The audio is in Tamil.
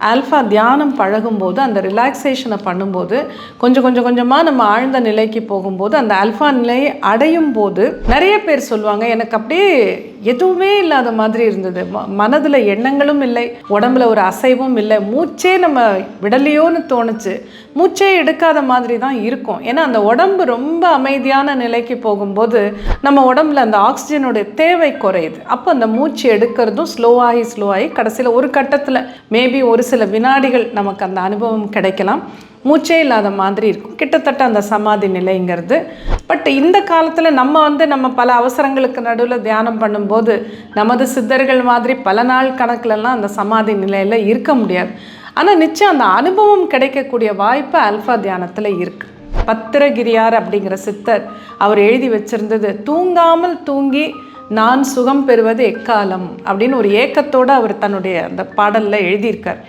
ஆல்ஃபா தியானம் பழகும்போது அந்த ரிலாக்ஸேஷனை பண்ணும்போது கொஞ்சம் கொஞ்சம் கொஞ்சமாக நம்ம ஆழ்ந்த நிலைக்கு போகும்போது அந்த ஆல்ஃபா நிலையை அடையும் போது நிறைய பேர் சொல்லுவாங்க எனக்கு அப்படியே எதுவுமே இல்லாத மாதிரி இருந்தது. ம மனதில் எண்ணங்களும் இல்லை உடம்புல ஒரு அசைவும் இல்லை மூச்சே நம்ம விடலையோன்னு தோணுச்சு. மூச்சே எடுக்காத மாதிரி தான் இருக்கும். ஏன்னா அந்த உடம்பு ரொம்ப அமைதியான நிலைக்கு போகும்போது நம்ம உடம்புல அந்த ஆக்சிஜனுடைய தேவை குறையுது. அப்போ அந்த மூச்சு எடுக்கிறதும் ஸ்லோவாகி ஸ்லோவாகி கடைசியில் ஒரு கட்டத்தில் மேபி ஒரு சில வினாடிகள் நமக்கு அந்த அனுபவம் கிடைக்கலாம். மூச்சே இல்லாத மாதிரி இருக்கும். கிட்டத்தட்ட அந்த சமாதி நிலைங்கிறது. பட் இந்த காலத்தில் நம்ம வந்து நம்ம பல அவசரங்களுக்கு நடுவில் தியானம் பண்ணும்போது நமது சித்தர்கள் மாதிரி பல நாள் கணக்கிலலாம் அந்த சமாதி நிலையில் இருக்க முடியாது. ஆனால் நிச்சயம் அந்த அனுபவம் கிடைக்கக்கூடிய வாய்ப்பு அல்ஃபா தியானத்தில் இருக்குது பத்திரகிரியார் அப்படிங்கிற சித்தர் அவர் எழுதி வச்சிருந்தது தூங்காமல் தூங்கி நான் சுகம் பெறுவது எக்காலம்? அப்படின்னு ஒரு ஏக்கத்தோடு அவர் தன்னுடைய அந்த பாடலில் எழுதியிருக்கார்.